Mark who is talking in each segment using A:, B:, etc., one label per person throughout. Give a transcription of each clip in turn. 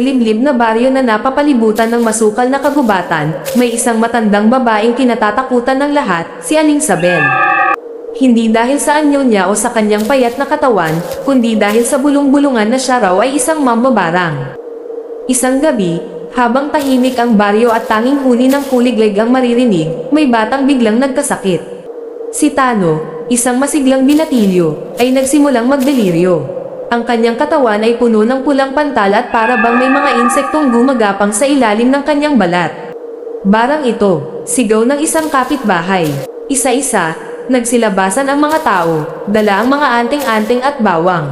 A: isang liblib na baryo na napapalibutan ng masukal na kagubatan, may isang matandang babaeng kinatatakutan ng lahat, si Aling Sabel. Hindi dahil sa anyo niya o sa kanyang payat na katawan, kundi dahil sa bulong-bulungan na siya raw ay isang mambabarang. Isang gabi, habang tahimik ang baryo at tanging huni ng kuliglig ang maririnig, may batang biglang nagkasakit. Si Tano, isang masiglang binatilyo, ay nagsimulang magdeliryo. Ang kanyang katawan ay puno ng pulang pantal at para bang may mga insektong gumagapang sa ilalim ng kanyang balat. Barang ito, sigaw ng isang kapitbahay. Isa-isa, nagsilabasan ang mga tao, dala ang mga anting-anting at bawang.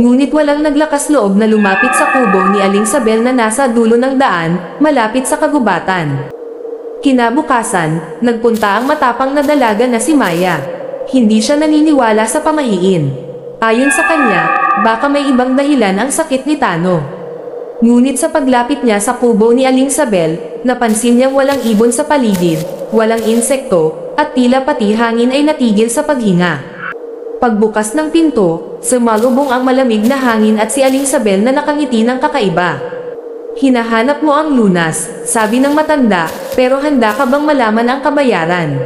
A: Ngunit walang naglakas loob na lumapit sa kubo ni Aling Sabel na nasa dulo ng daan, malapit sa kagubatan. Kinabukasan, nagpunta ang matapang na dalaga na si Maya. Hindi siya naniniwala sa pamahiin. Ayon sa kanya, baka may ibang dahilan ang sakit ni Tano. Ngunit sa paglapit niya sa kubo ni Aling Sabel, napansin niyang walang ibon sa paligid, walang insekto, at tila pati hangin ay natigil sa paghinga. Pagbukas ng pinto, sumalubong ang malamig na hangin at si Aling Sabel na nakangiti ng kakaiba. Hinahanap mo ang lunas, sabi ng matanda, pero handa ka bang malaman ang kabayaran?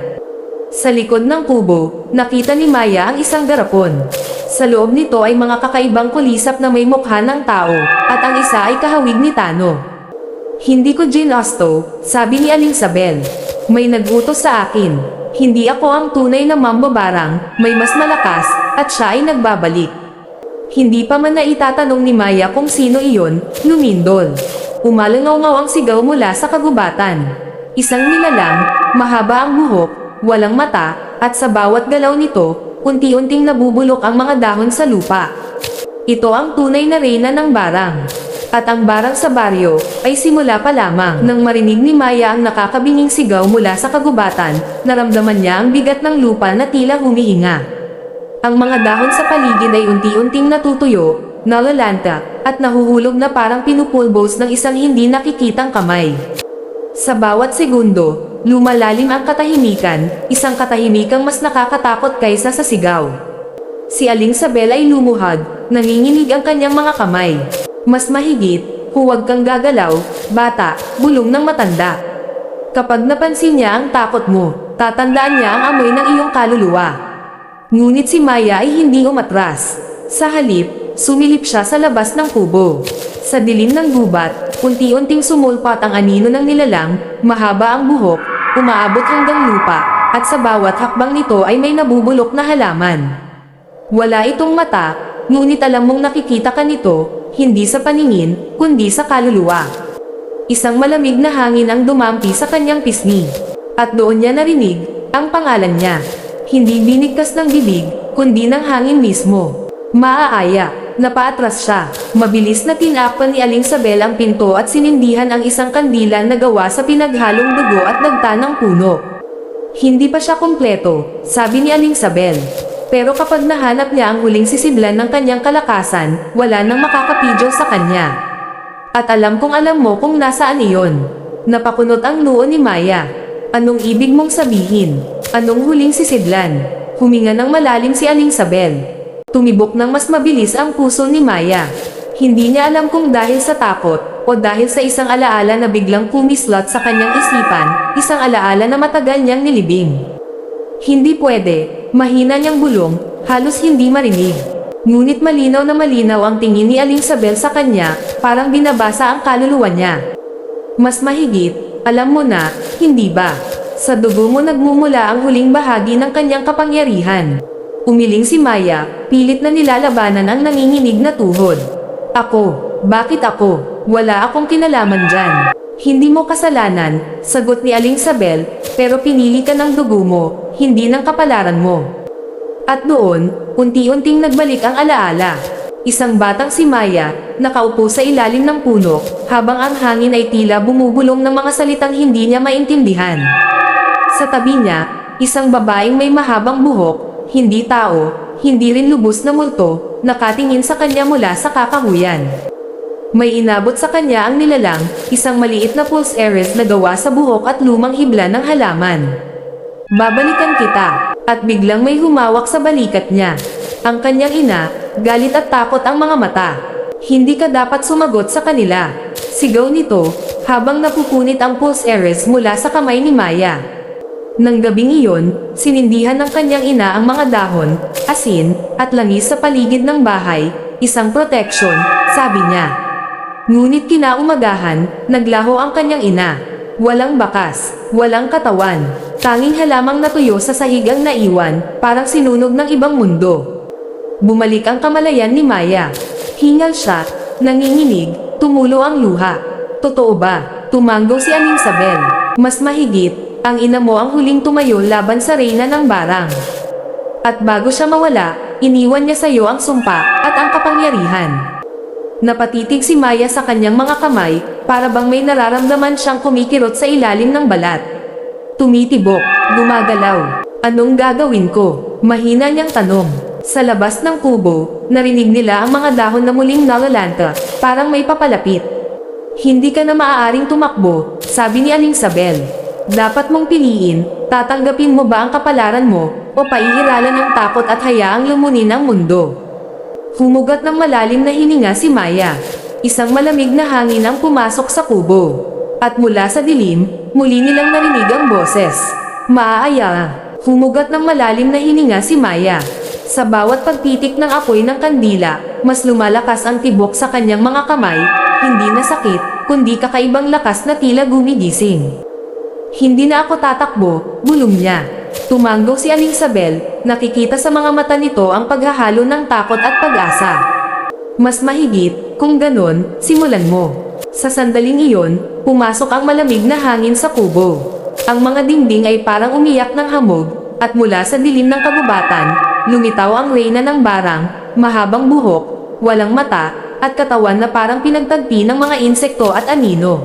A: Sa likod ng kubo, nakita ni Maya ang isang garapon. Sa loob nito ay mga kakaibang kulisap na may mukha ng tao, at ang isa ay kahawig ni Tano. Hindi ko ginasto, sabi ni Aling Sabel. May nagutos sa akin. Hindi ako ang tunay na mambabarang, may mas malakas, at siya ay nagbabalik. Hindi pa man na itatanong ni Maya kung sino iyon, lumindol. Umalangaw ang sigaw mula sa kagubatan. Isang nilalang, mahaba ang buhok, walang mata, at sa bawat galaw nito, unti-unting nabubulok ang mga dahon sa lupa. Ito ang tunay na reyna ng barang. At ang barang sa baryo, ay simula pa lamang. Nang marinig ni Maya ang nakakabinging sigaw mula sa kagubatan, naramdaman niya ang bigat ng lupa na tila humihinga. Ang mga dahon sa paligid ay unti-unting natutuyo, nalalanta, at nahuhulog na parang pinupulbos ng isang hindi nakikitang kamay. Sa bawat segundo, lumalalim ang katahimikan, isang katahimikang mas nakakatakot kaysa sa sigaw. Si Aling Sabel ay lumuhag, nanginginig ang kanyang mga kamay. Mas mahigit, huwag kang gagalaw, bata, bulong ng matanda. Kapag napansin niya ang takot mo, tatandaan niya ang amoy ng iyong kaluluwa. Ngunit si Maya ay hindi umatras. Sa halip, sumilip siya sa labas ng kubo. Sa dilim ng gubat, unti-unting sumulpat ang anino ng nilalang, mahaba ang buhok, umaabot hanggang lupa, at sa bawat hakbang nito ay may nabubulok na halaman. Wala itong mata, ngunit alam mong nakikita ka nito, hindi sa paningin, kundi sa kaluluwa. Isang malamig na hangin ang dumampi sa kanyang pisngi. At doon niya narinig, ang pangalan niya. Hindi binigkas ng bibig, kundi ng hangin mismo. Maaaya, napaatras siya. Mabilis na tinakpan ni Aling Sabel ang pinto at sinindihan ang isang kandila na gawa sa pinaghalong dugo at dagta ng puno. Hindi pa siya kumpleto, sabi ni Aling Sabel. Pero kapag nahanap niya ang huling sisidlan ng kanyang kalakasan, wala nang makakapidyo sa kanya. At alam kong alam mo kung nasaan iyon. Napakunot ang noo ni Maya. Anong ibig mong sabihin? Anong huling sisidlan? Huminga ng malalim si Aling Sabel. Tumibok ng mas mabilis ang puso ni Maya. Hindi niya alam kung dahil sa takot, o dahil sa isang alaala na biglang kumislot sa kanyang isipan, isang alaala na matagal niyang nilibing. Hindi pwede, mahina niyang bulong, halos hindi marinig. Ngunit malinaw na malinaw ang tingin ni Aling Sabel sa kanya, parang binabasa ang kaluluwa niya. Mas mahigit, alam mo na, hindi ba? Sa dugo mo nagmumula ang huling bahagi ng kanyang kapangyarihan. Umiling si Maya, pilit na nilalabanan ang nanginginig na tuhod. Ako, bakit ako? Wala akong kinalaman dyan. Hindi mo kasalanan, sagot ni Aling Sabel, pero pinili ka ng dugo mo, hindi ng kapalaran mo. At doon, unti-unting nagbalik ang alaala. Isang batang si Maya, nakaupo sa ilalim ng puno, habang ang hangin ay tila bumubulong ng mga salitang hindi niya maintindihan. Sa tabi niya, isang babaeng may mahabang buhok, hindi tao, hindi rin lubos na multo, nakatingin sa kanya mula sa kakahuyan. May inabot sa kanya ang nilalang, isang maliit na pulse eres na gawa sa buhok at lumang hibla ng halaman. Babalikan kita, at biglang may humawak sa balikat niya. Ang kanyang ina, galit at takot ang mga mata. Hindi ka dapat sumagot sa kanila. Sigaw nito, habang napupunit ang pulse eres mula sa kamay ni Maya. Nang gabing iyon, sinindihan ng kanyang ina ang mga dahon, asin, at langis sa paligid ng bahay, isang protection, sabi niya. Ngunit kinaumagahan, naglaho ang kanyang ina. Walang bakas, walang katawan, tanging halamang natuyo sa sahig ang naiwan, parang sinunog ng ibang mundo. Bumalik ang kamalayan ni Maya. Hingal siya, nanginginig, tumulo ang luha. Totoo ba? Tumango si Aning Sabel. Mas mahigit, ang ina mo ang huling tumayo laban sa reyna ng barang. At bago siya mawala, iniwan niya sa iyo ang sumpa at ang kapangyarihan. Napatitig si Maya sa kanyang mga kamay, para bang may nararamdaman siyang kumikirot sa ilalim ng balat. Tumitibok, gumagalaw. Anong gagawin ko? Mahina niyang tanong. Sa labas ng kubo, narinig nila ang mga dahon na muling nalalanta, parang may papalapit. Hindi ka na maaaring tumakbo, sabi ni Aling Sabel. Dapat mong piliin, tatanggapin mo ba ang kapalaran mo, o paiiralan ng takot at hayaang lumunin ang mundo. Humugat ng malalim na hininga si Maya. Isang malamig na hangin ang pumasok sa kubo. At mula sa dilim, muli nilang narinig ang boses. Maaaya. Humugat ng malalim na hininga si Maya. Sa bawat pagtitik ng apoy ng kandila, mas lumalakas ang tibok sa kanyang mga kamay, hindi na sakit, kundi kakaibang lakas na tila gumigising. Hindi na ako tatakbo, bulong niya. Tumango si Aling Sabel, nakikita sa mga mata nito ang paghahalo ng takot at pag-asa. Mas mahigit, kung ganon, simulan mo. Sa sandaling iyon, pumasok ang malamig na hangin sa kubo. Ang mga dingding ay parang umiyak ng hamog, at mula sa dilim ng kagubatan, lumitaw ang reyna ng barang, mahabang buhok, walang mata, at katawan na parang pinagtagpi ng mga insekto at anino.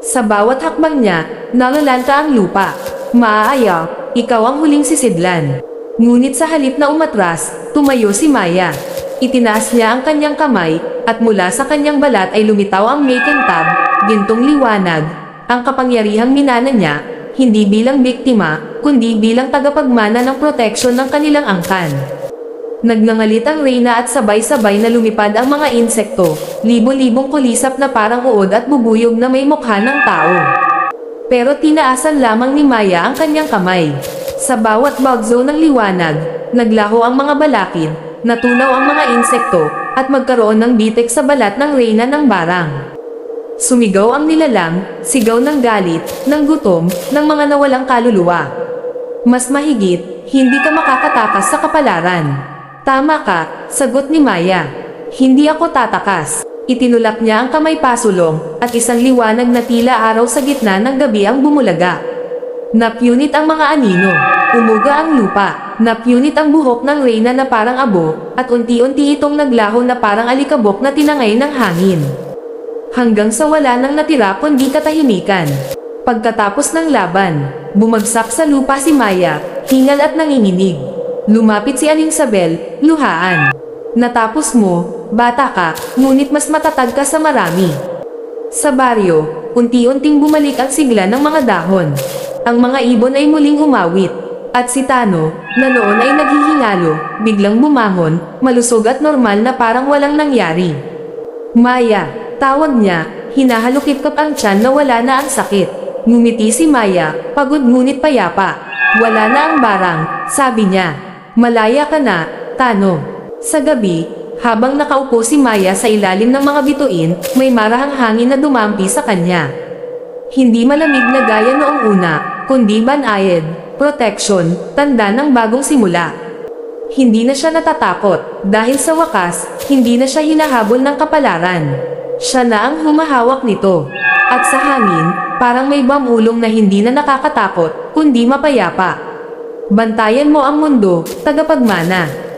A: Sa bawat hakbang niya, nalalanta ang lupa. Maaaya, ikaw ang huling sisidlan. Ngunit sa halip na umatras, tumayo si Maya. Itinaas niya ang kanyang kamay, at mula sa kanyang balat ay lumitaw ang making tab, gintong liwanag. Ang kapangyarihang minana niya, hindi bilang biktima, kundi bilang tagapagmana ng proteksyon ng kanilang angkan. Nagngangalit ang reyna at sabay-sabay na lumipad ang mga insekto, libo-libong kulisap na parang uod at bubuyog na may mukha ng tao. Pero tinaasan lamang ni Maya ang kanyang kamay. Sa bawat bagzo ng liwanag, naglaho ang mga balakid, natunaw ang mga insekto, at magkaroon ng bitek sa balat ng reyna ng barang. Sumigaw ang nilalang, sigaw ng galit, ng gutom, ng mga nawalang kaluluwa. Mas mahigit, hindi ka makakatakas sa kapalaran. Tama ka, sagot ni Maya. Hindi ako tatakas. Itinulak niya ang kamay pasulong, at isang liwanag na tila araw sa gitna ng gabi ang bumulaga. Napunit ang mga anino. Umuga ang lupa. Napunit ang buhok ng reyna na parang abo, at unti-unti itong naglaho na parang alikabok na tinangay ng hangin. Hanggang sa wala nang natira kundi katahimikan. Pagkatapos ng laban, bumagsak sa lupa si Maya, hingal at nanginginig. Lumapit si Aling Sabel, luhaan. Natapos mo, bata ka, ngunit mas matatag ka sa marami. Sa baryo, unti-unting bumalik ang sigla ng mga dahon. Ang mga ibon ay muling umawit. At si Tano, na noon ay naghihingalo, biglang bumangon, malusog at normal na parang walang nangyari. Maya, tawag niya, hinahalukip-kap ang tiyan na wala na ang sakit. Ngumiti si Maya, pagod ngunit payapa. Wala na ang barang, sabi niya. Malaya ka na, Tano. Sa gabi, habang nakaupo si Maya sa ilalim ng mga bituin, may marahang hangin na dumampi sa kanya. Hindi malamig na gaya noong una, kundi banayad, protection, tanda ng bagong simula. Hindi na siya natatakot, dahil sa wakas, hindi na siya hinahabol ng kapalaran. Siya na ang humahawak nito. At sa hangin, parang may bamulong na hindi na nakakatakot, kundi mapayapa. Bantayan mo ang mundo, tagapagmana.